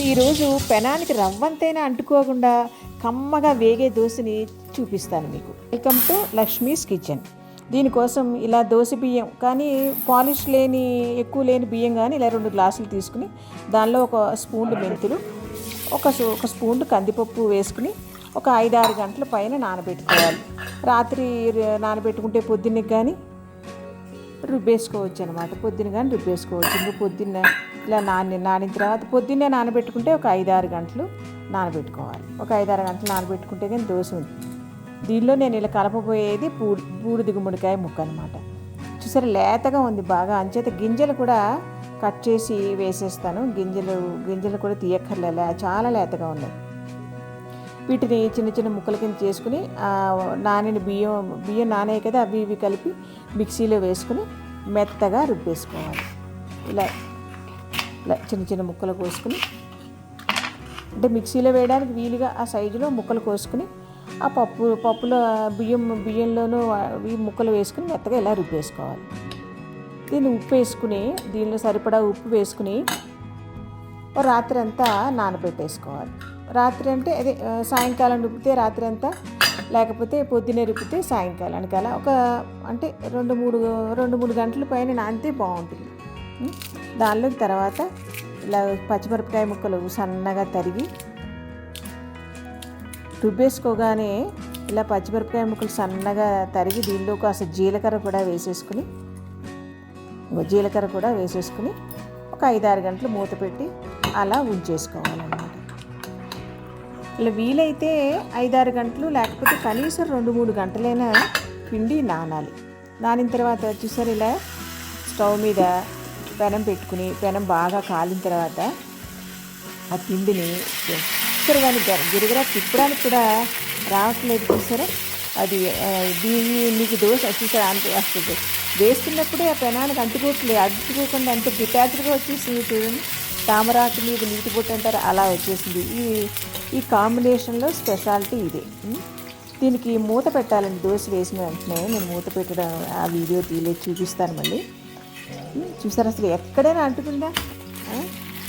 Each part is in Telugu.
ఈరోజు పెనానికి రవ్వంతైనా అంటుకోకుండా కమ్మగా వేగే దోశని చూపిస్తాను మీకు. Welcome to Lakshmi's kitchen. దీనికోసం ఇలా దోశ బియ్యం కానీ పాలిష్ లేని ఎక్కువ లేని బియ్యం కానీ ఇలా రెండు గ్లాసులు తీసుకుని దానిలో ఒక స్పూన్ మెంతులు ఒక ఒక స్పూన్ కందిపప్పు వేసుకుని ఒక ఐదారు గంటల పైన నానబెట్టుకోవాలి. రాత్రి నానబెట్టుకుంటే పొద్దున్నకి కానీ రుబ్బేసుకోవచ్చు అనమాట పొద్దున కానీ రుబ్బేసుకోవచ్చు. ఇంకా పొద్దున్న ఇలా నాని నానిన తర్వాత పొద్దున్నే నానబెట్టుకుంటే ఒక ఐదు ఆరు గంటలు నానబెట్టుకోవాలి. ఒక ఐదు ఆరు గంటలు నానబెట్టుకుంటే కానీ దోశ ఉంది. దీనిలో నేను ఇలా కలపబోయేది పూ బూడిది గుమ్మడికాయ ముక్క అనమాట చూసారా లేతగా ఉంది బాగా. అంచేత గింజలు కూడా కట్ చేసి వేసేస్తాను. గింజలు గింజలు కూడా తీయక్కర్లే చాలా లేతగా ఉన్నాయి. వీటిని చిన్న చిన్న ముక్కల కింద చేసుకుని నానిన బియ్యం బియ్యం నానే కదా అవి ఇవి కలిపి మిక్సీలో వేసుకుని మెత్తగా రుబ్బేసుకోవాలి. ఇలా ఇలా చిన్న చిన్న ముక్కలు కోసుకుని అంటే మిక్సీలో వేయడానికి వీలుగా ఆ సైజులో ముక్కలు కోసుకుని ఆ పప్పు పప్పులో బియ్యం బియ్యంలోనూ ఈ ముక్కలు వేసుకుని మెత్తగా ఇలా రుబ్బేసుకోవాలి. దీన్ని ఉప్పు వేసుకుని దీనిలో సరిపడా ఉప్పు వేసుకుని రాత్రి అంతా నానబెట్టేసుకోవాలి. రాత్రి అంటే అదే సాయంకాలం రుబ్బితే రాత్రి అంతా లేకపోతే పొద్దున్నే రుబ్బితే సాయంకాలానికి అలా ఒక అంటే రెండు మూడు రెండు మూడు గంటల పైన నానితే బాగుంటుంది. దానిలో తర్వాత ఇలా పచ్చిమిరపకాయ ముక్కలు సన్నగా తరిగి రుబ్బేసుకోగానే ఇలా పచ్చిమిరపకాయ ముక్కలు సన్నగా తరిగి దీనిలో కాస్త జీలకర్ర కూడా వేసేసుకుని జీలకర్ర కూడా వేసేసుకుని ఒక ఐదారు గంటలు మూత పెట్టి అలా ఉంచేసుకోవాలన్నమాట. ఇలా వీలైతే ఐదారు గంటలు లేకపోతే కనీసం రెండు మూడు గంటలైనా పిండి నానాలి. నానిన తర్వాత చూసారు ఇలా స్టవ్ మీద పెనం పెట్టుకుని పెనం బాగా కాలిన తర్వాత ఆ పిండిని చూసారు కానీ గిరిగిరా తిప్పడానికి కూడా రావట్లేదు చూసారా? అది దీన్ని మీకు దోశ చూసారా? అంత వస్తుంది. వేస్తున్నప్పుడే ఆ పెనానికి అంటుకోవట్లేదు అంటుకోకుండా అంత డిటాచ్డ్గా వచ్చేసింది చూడండి. తామరాకు మీద నీటి బొట్టు అంటారు అలా వచ్చేసింది. ఈ ఈ కాంబినేషన్లో స్పెషాలిటీ ఇదే. దీనికి మూత పెట్టాలని దోశ వేసిన వెంటనే నేను మూత పెట్టడం ఆ వీడియో తీయలేదు చూపిస్తాను మళ్ళీ. ఉం, చూసారా అసలు ఎక్కడైనా అంటుకుందా?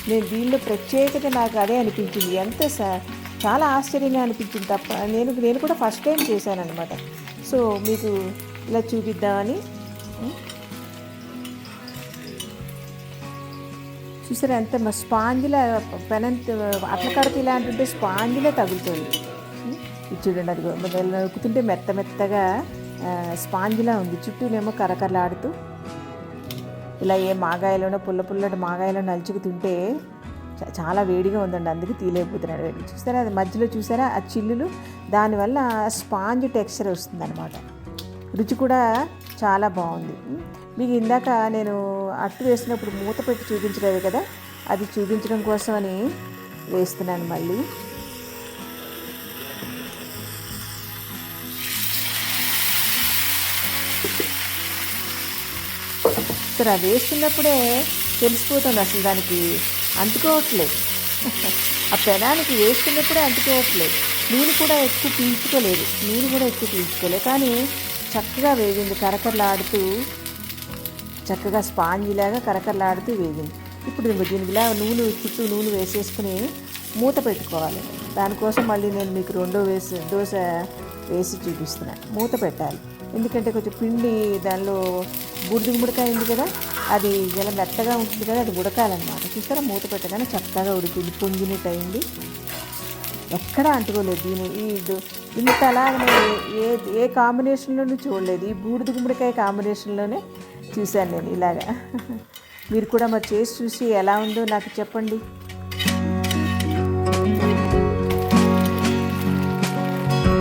నేను దీనిలో ప్రత్యేకత నాకు అదే అనిపించింది. ఎంత స- చాలా ఆశ్చర్యంగా అనిపించింది తప్ప నేను నేను కూడా ఫస్ట్ టైం చేశాను అనమాట సో మీకు ఇలా చూపిద్దామని చూసారా ఎంత స్పాంజిలా పెనంత అట్ల కడత ఇలాంటి ఉంటే స్పాంజిలే తగులుతుంది. ఇది చూడండి అది నొక్కుతుంటే మెత్త మెత్తగా స్పాంజిలా ఉంది. చుట్టూనేమో కరకరలాడుతూ ఇలా ఏ మాగాయలోనో పుల్ల పుల్లటి మాగాయలో నలుచుకుతుంటే చ- చాలా వేడిగా ఉందండి. అందుకే తీలేకపోతున్నాడు. వేడి చూసారా అది మధ్యలో చూసారా ఆ చిల్లులు దానివల్ల స్పాంజ్ టెక్స్చర్ వస్తుంది అనమాట రుచి కూడా చాలా బాగుంది. మీకు ఇందాక నేను అట్టు వేసినప్పుడు మూత పెట్టి చూపించలేదు కదా? అది చూపించడం కోసమని వేస్తున్నాను మళ్ళీ. సరే అది వేస్తున్నప్పుడే తెలిసిపోతుంది అసలు దానికి. అంటుకోవట్లేదు. ఆ పెనానికి వేస్తున్నప్పుడే అంటుకోవట్లేదు. నూనె కూడా ఎక్కువ పీల్చుకోలేదు. నూనె కూడా ఎక్కువ పీల్చుకోలేదు. కానీ చక్కగా వేగింది. కరకరలాడుతూ చక్కగా స్పాంజిలాగా కరకరలాడుతూ వేగింది. ఇప్పుడు ఇంకో దీనికి ఇలా నూనె చుట్టూ నూనె వేసేసుకుని మూత పెట్టుకోవాలి. దానికోసం మళ్ళీ నేను మీకు రెండో వేసి దోశ వేసి చూపిస్తున్నాను మూత పెట్టాలి. ఎందుకంటే కొంచెం పిండి దానిలో బుడిది గుమ్మడికాయ ఉంది కదా అది ఇలా మెత్తగా ఉంటుంది కదా అది ఉడకాలన్నమాట. చూసారా? మూత పెట్టగానే చక్కగా ఉడికింది పొంగినట్టు అయింది ఎక్కడా అంటుకోలేదు దీని ఈ దు- ఇంత అలాగనే ఏ ఏ కాంబినేషన్లోనూ చూడలేదు. ఈ బూడిద గుమ్మడికాయ కాంబినేషన్లోనే చూశాను నేను ఇలాగా. మీరు కూడా మరి చేసి చూసి ఎలా ఉందో నాకు చెప్పండి.